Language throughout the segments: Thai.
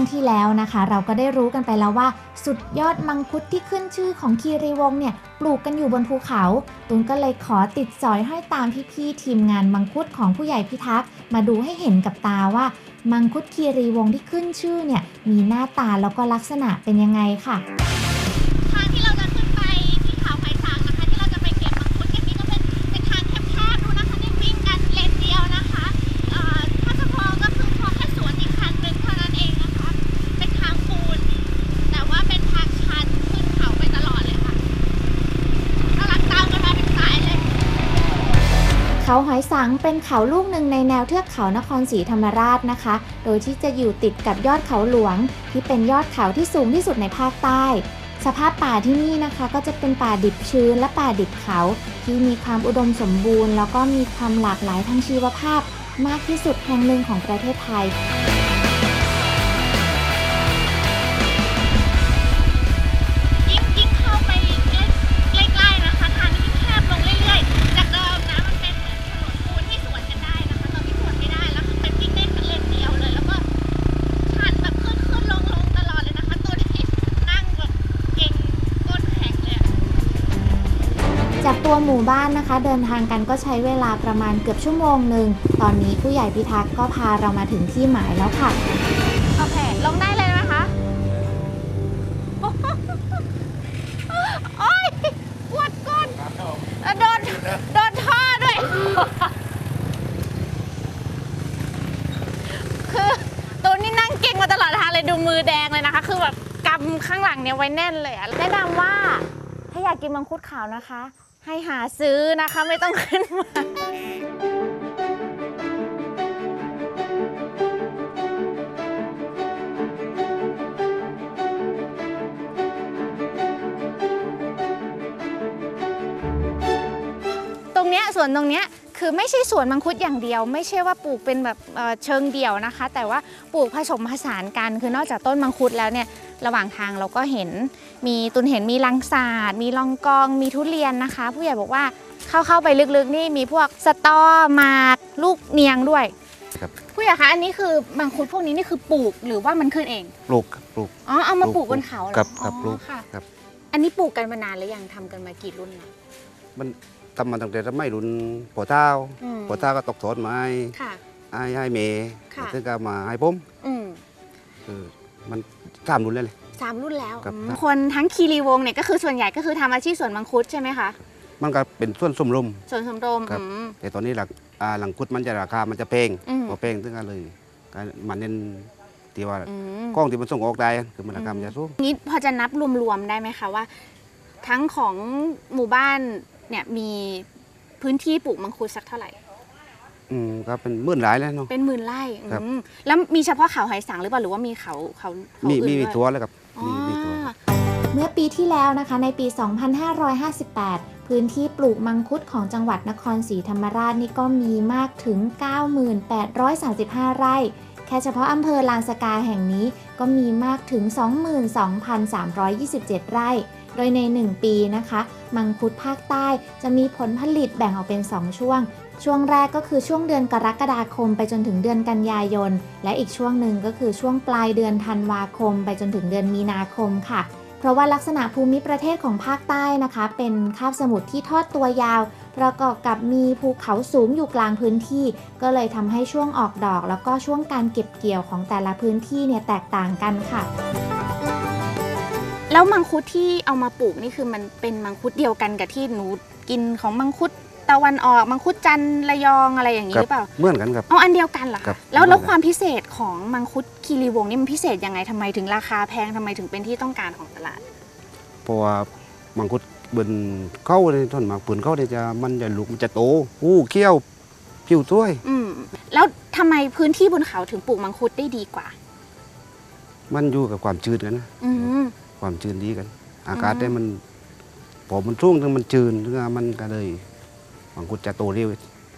วงที่แล้วนะคะ เราก็ได้รู้กันไปแล้วว่า สุดยอดมังคุดที่ขึ้นชื่อของคีรีวงศ์เนี่ยปลูกกันอยู่บนภูเขา ตุนก็เลยขอติดสอยห้อยตามพี่ๆทีมงานมังคุดของผู้ใหญ่พิทักษ์มาดูให้เห็นกับตาว่า มังคุดคีรีวงศ์ที่ขึ้นชื่อเนี่ยมีหน้าตาแล้วก็ลักษณะเป็นยังไงค่ะ เขาหอยสังเป็นเขาลูกหนึ่งในแนวเทือกเขานครศรีธรรมราชนะคะ โดยที่จะอยู่ติดกับยอดเขาหลวง ที่เป็นยอดเขาที่สูงที่สุดในภาคใต้ สภาพป่าที่นี่นะคะ ก็จะเป็นป่าดิบชื้นและป่าดิบเขา ที่มีความอุดมสมบูรณ์ แล้วก็มีความหลากหลายทางชีวภาพ มากที่สุดแห่งหนึ่งของประเทศไทย จากตัวหมู่บ้านนะคะ เดินทางกันก็ใช้เวลาประมาณเกือบชั่วโมงหนึ่ง ตอนนี้ผู้ใหญ่พิทักษ์ก็พาเรามาถึงที่หมายแล้วค่ะ โอเค ลงได้เลยไหมคะ โอ๊ยปวดก้นแล้วโดน โดนท่อด้วย คือตัวนี้นั่งเก่งมาตลอดทางเลยดูมือแดงเลยนะคะ คือแบบกำข้างหลังเนี่ยไว้แน่นเลยอะแนะนำว่าถ้าอยากกินมังคุดขาวนะคะ ให้หาซื้อนะคะไม่ต้องขึ้นมา ตรงเนี้ยสวนตรงเนี้ยคือไม่ใช่สวนมังคุดอย่างเดียว ไม่ใช่ว่าปลูกเป็นแบบเอ่อเชิงเดี่ยวนะคะ แต่ว่าปลูกผสมผสานกันคือนอกจากต้นมังคุดแล้วเนี่ย ระหว่างทางเราก็เห็นมีตุนเห็นมีลังสาดมีลองกอง มีทุเรียนนะคะ ผู้ใหญ่บอกว่าเข้าเข้าไปลึกๆ นี่มีพวกสตอหมากลูกเนียงด้วยครับผู้ใหญ่คะอันนี้คือมังคุดพวกนี้นี่คือปลูกหรือว่ามันขึ้นเอง ปลูกครับปลูก อ๋อเอามาปปลูลูกกบนเขาเหรอครับครับอ๋อปลูกค่ะครับ อันนี้ปลูกกันมานานหรือยังทำกันมากี่รุ่นแล้วมันทำมาตั้งแต่สมัยรุ่นปอเท้าอืมปอเท้าก็ตกทอดมาให้ค่ะ ให้ให้เมย์ค่ะ ถึงก็มาให้ผม อืม คือมัน สามรุ่นเลยเลย สามรุ่นแล้วครับ อืมครับคนทั้งคีรีวงศ์เนี่ยก็คือส่วนใหญ่ก็คือทำอาชีพสวนมังคุดใช่ไหมคะมันก็เป็นส่วนสมรม สวนสมรมครับ อืม แต่ตอนนี้หลักอ่าหลังคุดมันจะราคามันจะแพงอืม พอแพงถึงก็เลยการมันเน้นที่ว่าอืม กล้องที่มันส่งออกได้คือมันราคามันจะสูงนี้พอจะนับรวมๆได้ไหมคะว่า ทั้งของหมู่บ้านเนี่ยมีพื้นที่ปลูกมังคุดสักเท่าไหร่ อืมก็เป็นหมื่นหลายแล้วเนาะ เป็นหมื่นไร่ครับ อืมแล้วมีเฉพาะเขาหอยสังหรือเปล่าหรือว่ามีเขาเขาเขามีอื่นมีมีด้วยตัวแล้วครับอ๋อมีมีตัว เมื่อปีที่แล้วนะคะในปี 2558 พื้นที่ปลูกมังคุดของจังหวัดนครศรีธรรมราชนี่ก็มีมากถึง 9835 ไร่ แค่เฉพาะอำเภอลานสกาแห่งนี้ก็มีมากถึง 22,327 ไร่ โดยใน 1 ปีนะคะ มังคุดภาคใต้จะมีผลผลิตแบ่งออกเป็น 2 ช่วง ช่วงแรกก็คือช่วงเดือนกรกฎาคมไปจนถึงเดือนกันยายน และอีกช่วงหนึ่งก็คือช่วงปลายเดือนธันวาคม ไปจนถึงเดือนมีนาคมค่ะ เพราะว่าลักษณะภูมิประเทศของภาคใต้นะคะ เป็นคาบสมุทรที่ทอดตัวยาว ประกอบกับมีภูเขาสูงอยู่กลางพื้นที่ ก็เลยทำให้ช่วงออกดอก แล้วก็ช่วงการเก็บเกี่ยวของแต่ละพื้นที่เนี่ยแตกต่างกันค่ะแล้วมังคุดที่เอามาปลูกนี่คือมันเป็นมังคุดเดียวกันกับที่หนูกินของมังคุด ตะวันออกมังคุดจันทร์ระยองอะไรอย่างนี้ครัหรือเปล่าเหมือนกันครับเอาอันเดียวกันเหรอครัคะบแล้วแล้วเหมือนกันความพิเศษของมังคุดคีรีวงศ์นี่มันพิเศษยังไงทำไมถึงราคาแพงทำไมถึงเป็นที่ต้องการของตลาดเพราะว่ามังคุดบนเข้าเลยท่อนหมากปืนเข้าเนี่ยจะมันจะลูกมันจะโตอู้เขี้ยวผิวถ้วยอืมแล้วทำไมพื้นที่บนเขาถึงปลูกมังคุดได้ดีกว่า มันอยู่กับความชื้นกันนะอืมความชื้นดีกัน อากาศอืมได้มันพอมันช่วงถึงมันชื้นถึงมันก็เลย มังคุดจะโตเร็ว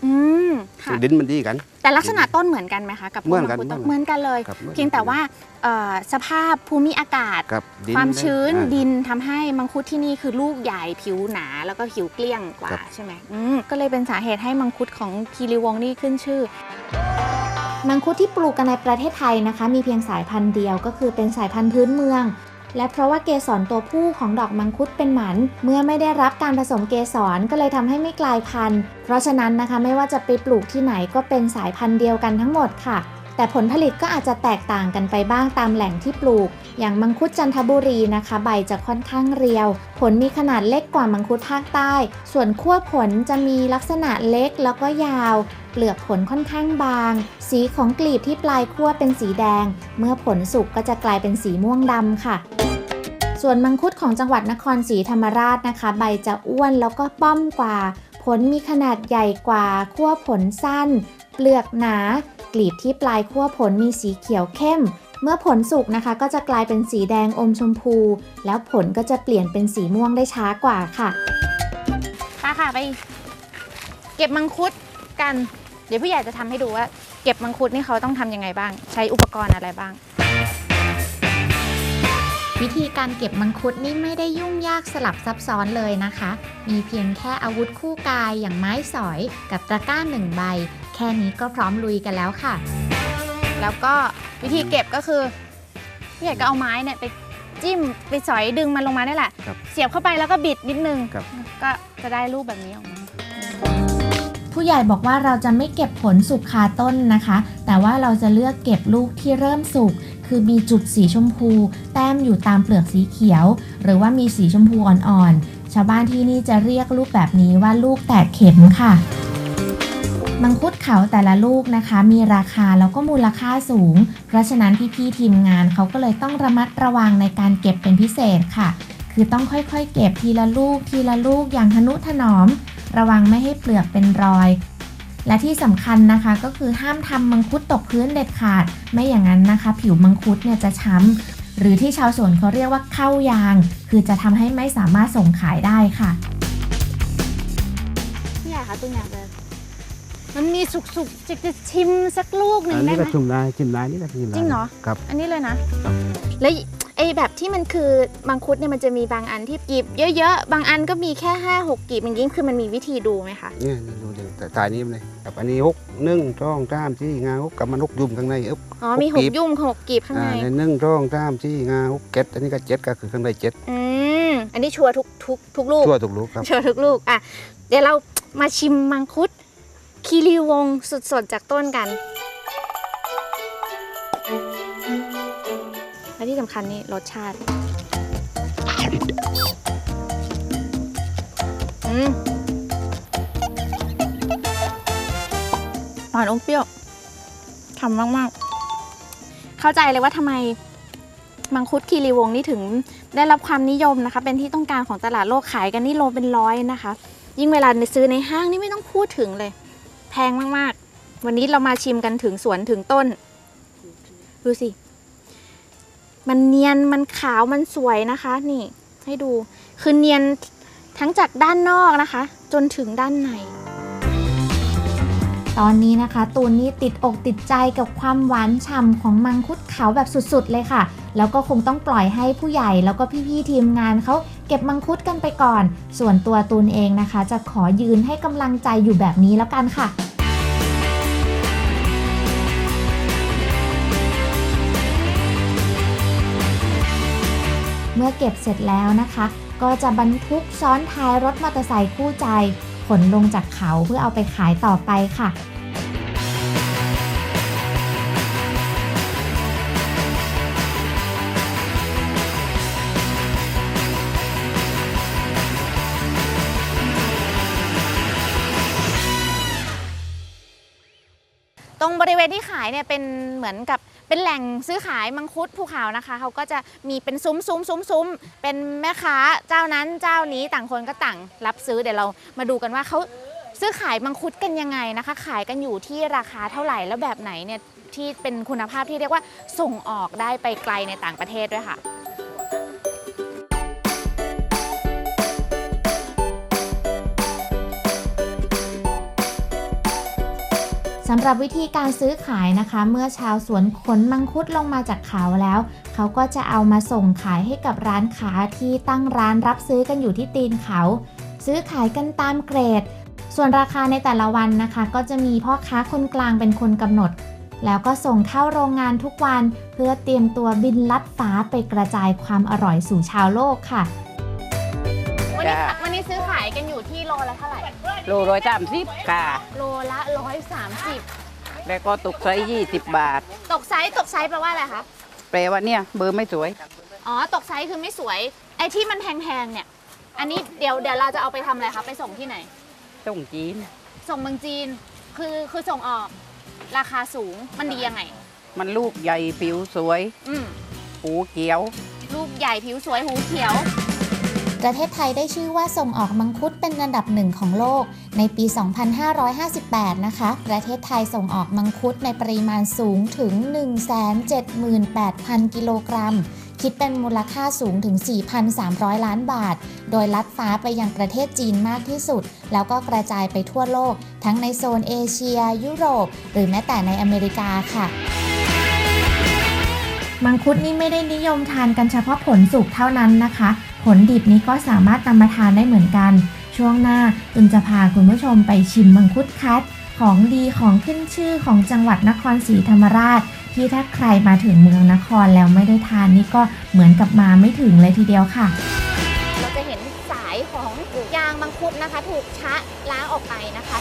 อืมค่ะ ดินมันดีกัน แต่ลักษณะต้นเหมือนกันไหมคะกับพวเหมือนกันมังคุดต้นเหเหมืมืออนนกันเลยครับเพียงแต่ว่าเอ่อสภาพภูมิอากาศกับดินความชื้นอ่าดินทำให้มังคุดที่นี่คือลูกใหญ่ผิวหนาแล้วก็ผิวเกลี้ยงกว่าครับใช่ไหมอืมก็เลยเป็นสาเหตุให้มังคุดของคีรีวงศ์นี่ขึ้นชื่อ มังคุดที่ปลูกกันในประเทศไทยนะคะ มีเพียงสายพันธุ์เดียวก็คือเป็นสายพันธุ์พื้นเมือง และเพราะว่าเกสรตัวผู้ของดอกมังคุดเป็นหมัน เมื่อไม่ได้รับการผสมเกสรก็เลยทำให้ไม่กลายพันธุ์ เพราะฉะนั้นนะคะไม่ว่าจะไปปลูกที่ไหนก็เป็นสายพันธุ์เดียวกันทั้งหมดค่ะ แต่ผลผลิตก็อาจจะแตกต่างกันไปบ้างตามแหล่งที่ปลูก อย่างมังคุดจันทบุรีนะคะ ใบจะค่อนข้างเรียว ผลมีขนาดเล็กกว่ามังคุดภาคใต้ ส่วนขั้วผลจะมีลักษณะเล็กแล้วก็ยาว เปลือกผลค่อนข้างบาง สีของกลีบที่ปลายขั้วเป็นสีแดง เมื่อผลสุกก็จะกลายเป็นสีม่วงดำค่ะส่วนมังคุดของจังหวัดนครศรีธรรมราชนะคะ ใบจะอ้วนแล้วก็ป้อมกว่า ผลมีขนาดใหญ่กว่าขั้วผลสั้น เปลือกหนา กลีบที่ปลายขั้วผลมีสีเขียวเข้ม เมื่อผลสุกนะคะก็จะกลายเป็นสีแดงอมชมพู แล้วผลก็จะเปลี่ยนเป็นสีม่วงได้ช้ากว่าค่ะตาค่ะไป เก็บมังคุดกัน เดี๋ยวพี่ใหญ่จะทำให้ดูว่า เก็บมังคุดนี่เขาต้องทำยังไงบ้าง ใช้อุปกรณ์อะไรบ้าง วิธีการเก็บมังคุดนี่ไม่ได้ยุ่งยากสลับซับซ้อนเลยนะคะ มีเพียงแค่อาวุธคู่กายอย่างไม้สอยกับตะกร้าหนึ่งใบ แค่นี้ก็พร้อมลุยกันแล้วค่ะ แล้วก็วิธีเก็บก็คือพี่ใหญ่ก็เอาไม้เนี่ยไปจิ้มไปสอยดึงมันลงมาได้แหละ ครับเสียบเข้าไปแล้วก็บิดนิดนึง ครับ ก็จะได้รูปแบบนี้ออกมา ผู้ใหญ่บอกว่าเราจะไม่เก็บผลสุกคาต้นนะคะ แต่ว่าเราจะเลือกเก็บลูกที่เริ่มสุก คือมีจุดสีชมพู แต้มอยู่ตามเปลือกสีเขียว หรือว่ามีสีชมพูอ่อนๆ ชาวบ้านที่นี่จะเรียกลูกแบบนี้ว่าลูกแตกเข็มค่ะมังคุดเขาแต่ละลูกนะคะ มีราคาแล้วก็มูลค่าสูง เพราะฉะนั้นพี่ๆทีมงานเขาก็เลยต้องระมัดระวังในการเก็บเป็นพิเศษค่ะ คือต้องค่อยๆ เก็บทีละลูกทีละลูกอย่างทนุถนอม ระวังไม่ให้เปลือกเป็นรอย และที่สำคัญนะคะก็คือห้ามทำมังคุดตกพื้นเด็ดขาด ไม่อย่างนั้นนะคะ ผิวมังคุดเนี่ยจะช้ำหรือที่ชาวสวนเขาเรียกว่าเข้ายาง คือจะทำให้ไม่สามารถส่งขายได้ค่ะพี่ใหญ่คะตุ้งอยากเลยมันมีสุกๆจะจะชิมสักลูกหนึ่งอันได้นี้ไหก็มชุมได้ชิมได้นี่ก็ชิมได้จริงเหรอครับอันนี้เลยนะ แล้ว ไอ้แบบที่มันคือมังคุดเนี่ยมันจะมีบางอันที่กลีบเยอะๆ บางอันก็มีแค่5้าหกกลีบอย่างนี้คือมันมีวิธีดูไหมคะเนี่ยดูดิแต่ตายนี้มันเลยครับอันนี้หกหนึ่งช่องตามที่งาหกกับมันหกยุ่มข้างในเอ๊บอ๋อมีหหกกกลีบยุ่มหกกลีบข้างอ่าในในหนึ่งช่องตามที่งาหกเก็ดอันนี้ก็เจ็ดก็คือข้างในเจ็ดอืมอันนี้ชัวร์ทุกทุกทุกลูกทั่วทุกลูกครับชัวร์ทุกลูกอะเดี๋ยวเรามาชิมมังคุดคีรีวงศ์สดๆจากต้นกัน และที่สำคัญนี่รสชาติ อืมหวานอมเปรี้ยวฉ่ำมาก ๆ เข้าใจเลยว่าทำไมมังคุดคีรีวงนี่ถึงได้รับความนิยมนะคะ เป็นที่ต้องการของตลาดโลกขายกันนี่โลเป็นร้อยนะคะ ยิ่งเวลาซื้อในห้างนี่ไม่ต้องพูดถึงเลย แพงมาก ๆ วันนี้เรามาชิมกันถึงสวนถึงต้น ดูสิ มันเนียนมันขาวมันสวยนะคะ นี่ให้ดูคือเนียนทั้งจากด้านนอกนะคะ จนถึงด้านใน ตอนนี้นะคะ ตูนนี่ติดอกติดใจกับความหวานฉ่ำของมังคุดขาวแบบสุดๆเลยค่ะ แล้วก็คงต้องปล่อยให้ผู้ใหญ่แล้วก็พี่ๆทีมงานเขาเก็บมังคุดกันไปก่อน ส่วนตัวตูนเองนะคะ จะขอยืนให้กำลังใจอยู่แบบนี้แล้วกันค่ะ มื่อเก็บเสร็จแล้วนะคะ ก็จะบรรทุกซ้อนท้ายรถมอเตอร์ไซค์คู่ใจ ขนลงจากเขาเพื่อเอาไปขายต่อไปค่ะตรงบริเวณที่ขายเนี่ยเป็นเหมือนกับ เป็นแหล่งซื้อขายมังคุดภูเขานะคะ เขาก็จะมีเป็นซุ้มซุ้มซุ้มซุ้มเป็นแม่ค้าเจ้านั้นเจ้านี้ต่างคนก็ต่างรับซื้อเดี๋ยวเรามาดูกันว่าเขาซื้อขายมังคุดกันยังไงนะคะ ขายกันอยู่ที่ราคาเท่าไหร่แล้วแบบไหนเนี่ยที่เป็นคุณภาพที่เรียกว่าส่งออกได้ไปไกลในต่างประเทศด้วยค่ะ สำหรับวิธีการซื้อขายนะคะ เมื่อชาวสวนขนมังคุดลงมาจากเขาแล้ว เขาก็จะเอามาส่งขายให้กับร้านค้าที่ตั้งร้านรับซื้อกันอยู่ที่ตีนเขา ซื้อขายกันตามเกรด ส่วนราคาในแต่ละวันนะคะ ก็จะมีพ่อค้าคนกลางเป็นคนกำหนด แล้วก็ส่งเข้าโรงงานทุกวัน เพื่อเตรียมตัวบินลัดฟ้าไปกระจายความอร่อยสู่ชาวโลกค่ะ วันนี้จ้ะวันนี้ซื้อขายกันอยู่ที่โลละเท่าไหร่ โลร้อยสามสิบค่ะโลละร้อยสามสิบแล้วก็ตกไซส์ยี่สิบบาท ตกไซส์ตกไซส์แปลว่าอะไรคะแปลว่าเนี่ยเบอร์ไม่สวย อ๋อ ตกไซส์คือไม่สวย ไอ้ที่มันแพงๆเนี่ย อันนี้เดี๋ยวเดี๋ยวเราจะเอาไปทำอะไรคะ ไปส่งที่ไหนต้องจีน ส่งเมืองจีน คือคือส่งออก ราคาสูง มันดียังไง มันลูกใหญ่ผิวสวย อืม หูเขียว ลูกใหญ่ผิวสวยหูเขียว ประเทศไทยได้ชื่อว่าส่งออกมังคุดเป็นอันดับหนึ่งของโลก ในปี 2558 นะคะ ประเทศไทยส่งออกมังคุดในปริมาณสูงถึง 178,000 กิโลกรัม คิดเป็นมูลค่าสูงถึง 4,300 ล้านบาท โดยลัดฟ้าไปยังประเทศจีนมากที่สุด แล้วก็กระจายไปทั่วโลก ทั้งในโซนเอเชีย ยุโรป หรือแม้แต่ในอเมริกาค่ะมังคุดนี่ไม่ได้นิยมทานกันเฉพาะผลสุกเท่านั้นนะคะ ผลดิบนี้ก็สามารถนำมาทานได้เหมือนกัน ช่วงหน้าตุนจะพาคุณผู้ชมไปชิมมังคุดคัด ของดีของขึ้นชื่อของจังหวัดนครศรีธรรมราช ที่ถ้าใครมาถึงเมืองนครแล้วไม่ได้ทานนี่ก็เหมือนกับมาไม่ถึงเลยทีเดียวค่ะ เราจะเห็นสายของยางมังคุดนะคะ ถูกชะล้างออกไปนะคะ